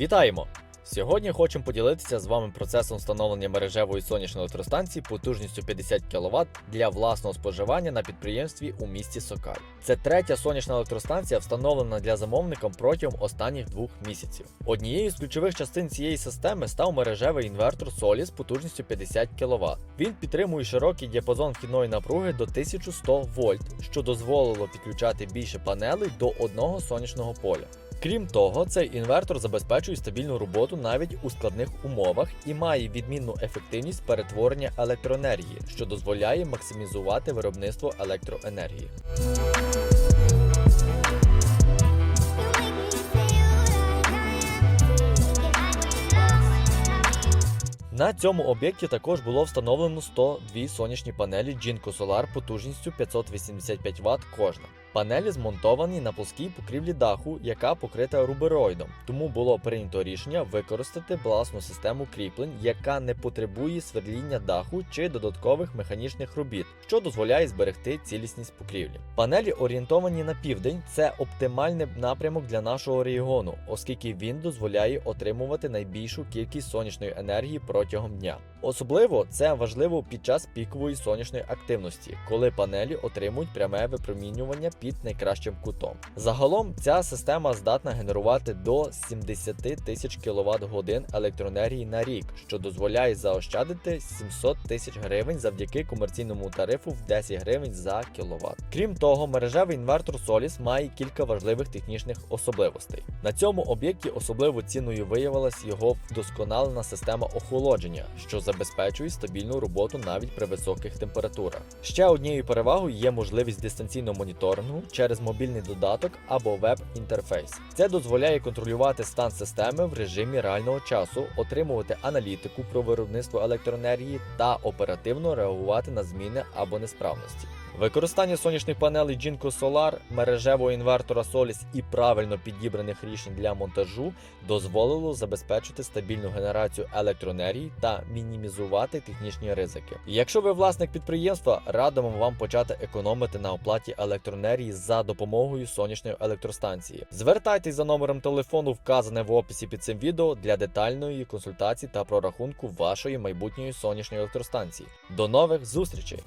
Вітаємо! Сьогодні хочемо поділитися з вами процесом встановлення мережевої сонячної електростанції потужністю 50 кВт для власного споживання на підприємстві у місті Сокаль. Це третя сонячна електростанція, встановлена для замовника протягом останніх двох місяців. Однією з ключових частин цієї системи став мережевий інвертор Solis потужністю 50 кВт. Він підтримує широкий діапазон вхідної напруги до 1100 вольт, що дозволило підключати більше панелей до одного сонячного поля. Крім того, цей інвертор забезпечує стабільну роботу навіть у складних умовах і має відмінну ефективність перетворення електроенергії, що дозволяє максимізувати виробництво електроенергії. На цьому об'єкті також було встановлено 102 сонячні панелі Jinko Solar потужністю 585 Вт кожна. Панелі змонтовані на плоскій покрівлі даху, яка покрита рубероїдом, тому було прийнято рішення використати власну систему кріплень, яка не потребує свердління даху чи додаткових механічних робіт, що дозволяє зберегти цілісність покрівлі. Панелі орієнтовані на південь, це оптимальний напрямок для нашого регіону, оскільки він дозволяє отримувати найбільшу кількість сонячної енергії протягом дня. Особливо це важливо під час пікової сонячної активності, коли панелі отримують пряме випромінювання під найкращим кутом. Загалом ця система здатна генерувати до 70 тисяч кВт годин електроенергії на рік, що дозволяє заощадити 700 тисяч гривень завдяки комерційному тарифу в 10 гривень за кВт. Крім того, мережевий інвертор Solis має кілька важливих технічних особливостей. На цьому об'єкті особливо цінною виявилась його вдосконалена система охолодження, що забезпечує стабільну роботу навіть при високих температурах. Ще однією перевагою є можливість дистанційного моніторингу через мобільний додаток або веб-інтерфейс. Це дозволяє контролювати стан системи в режимі реального часу, отримувати аналітику про виробництво електроенергії та оперативно реагувати на зміни або несправності. Використання сонячних панелей Jinko Solar, мережевого інвертора Solis і правильно підібраних рішень для монтажу дозволило забезпечити стабільну генерацію електроенергії та мінімізувати технічні ризики. Якщо ви власник підприємства, радимо вам почати економити на оплаті електроенергії за допомогою сонячної електростанції. Звертайтесь за номером телефону, вказане в описі під цим відео для детальної консультації та прорахунку вашої майбутньої сонячної електростанції. До нових зустрічей!